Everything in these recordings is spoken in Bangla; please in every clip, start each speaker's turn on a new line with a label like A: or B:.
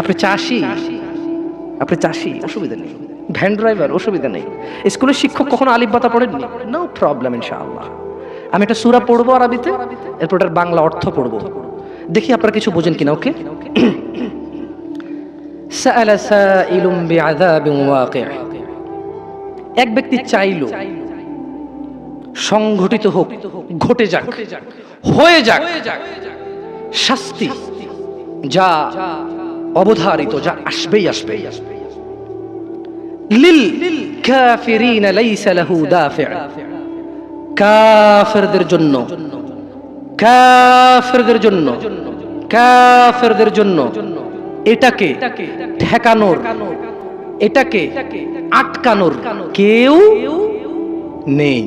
A: আপনি চাষি? আপনি চাষি? অসুবিধা নেই। Van driver? অসুবিধা নেই। স্কুলের শিক্ষক কখনো আলিব্বাতা পড়েননি? নো প্রবলেম ইনশাআল্লাহ। আমি একটা সুরা পড়ব আরবিতে, এরপর এটার বাংলা অর্থ পড়ব। দেখি আপনারা কিছু বোঝেন কিনা, ওকে? এক ব্যক্তি চাইল, সংঘটিত হোক, ঘটে যাক, হয়ে যাক, শাস্তি যা অবধারিত, যা আসবেই আসবে কাফেরদের জন্য কাফেরদের জন্য কাফেরদের জন্য এটাকে ঠেকানোর, এটাকে আটকানোর কেউ নেই।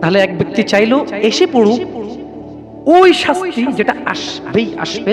A: তাহলে এক ব্যক্তি চাইলো, এসে পড়ুক, ওই শাস্তি যেটা আসবেই, আসবে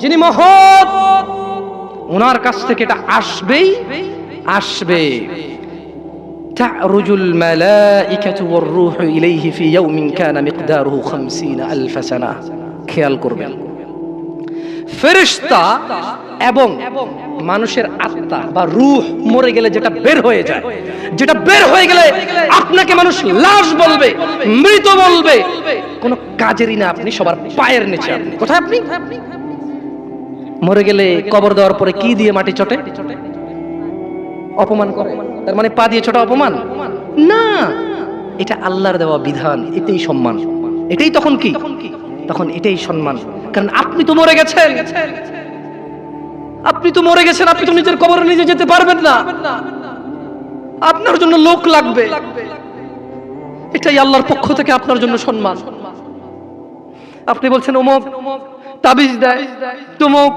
A: যিনি মহৎ ওনার কাছ থেকে এটা আসবেই আসবে تعرج الملائكة والروح إليه في يوم كان مقداره خمسين ألف سنة খেয়াল করবেন ফেরিস্তা এবং মানুষের আত্মা বা রূহ মরে গেলে যেটা বের হয়ে যায় যেটা বের হয়ে গেলে আপনাকে মানুষ লাশ বলবে মৃত বলবে কোনো কাজেরই না আপনি সবার পায়ের নিচে আপনি কোথায় আপনি মরে গেলে কবর দেওয়ার পরে কি দিয়ে মাটি চটে? অপমান করে। তার মানে পা দিয়ে ছোটা অপমান? না! এটা আল্লাহর দেওয়া বিধান, এটাই সম্মান। এটাই তখন কি? তখন এটাই সম্মান। কারণ আপনি তো মরে গেছেন। আপনি তো মরে গেছেন, আপনি তো নিজের কবরে নিজে যেতে পারবেন না। আপনার জন্য লোক লাগবে। এটাই আল্লাহর পক্ষ থেকে আপনার জন্য সম্মান। আপনি বলছেন অমুক তাবিজ দেয়, তুমুক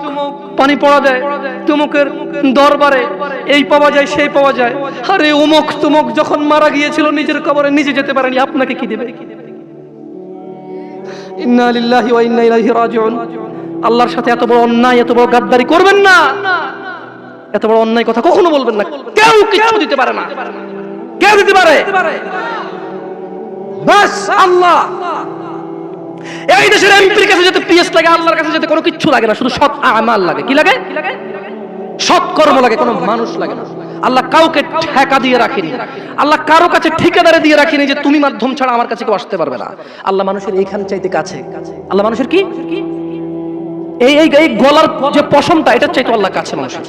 A: পানি পড়া দেয়, তুমুকের দরবারে এই পাওয়া যায়, সেই পাওয়া যায়। আরে অমুক তুমুক যখন মারা গিয়েছিল, নিজের কবরে নিজে যেতে পারেনি, আপনাকে কি দেবে? আল্লাহর সাথে এত বড় অন্যায়, এত বড় গাদ্দারি করবেন না। এত বড় অন্যায় কথা কখনো বলবেন না। কেউ কিচ্ছু দিতে পারে না। কেউ দিতে পারে। বাস আল্লাহ। এই দেশের এমপির কাছে যেতে পিএস লাগে, আল্লাহর কাছে যেতে কোনো কিচ্ছু লাগে না, শুধু সৎ আমাল লাগে। কি লাগে? সৎ কর্ম লাগে, কোনো মানুষ লাগে না। আল্লাহ কাউকে ঠেকা দিয়ে রাখেনি। আল্লাহ কারও কাছে ঠিকাদারে দিয়ে রাখেনি যে তুমি মাধ্যম ছাড়া আমার কাছে কেউ আসতে পারবে না। আল্লাহ মানুষের এইখানে চাইতে কাছে। আল্লাহ মানুষের কি? এই এই গলার যে পশমটা এটা চাইতে আল্লাহ কাছে মানুষের।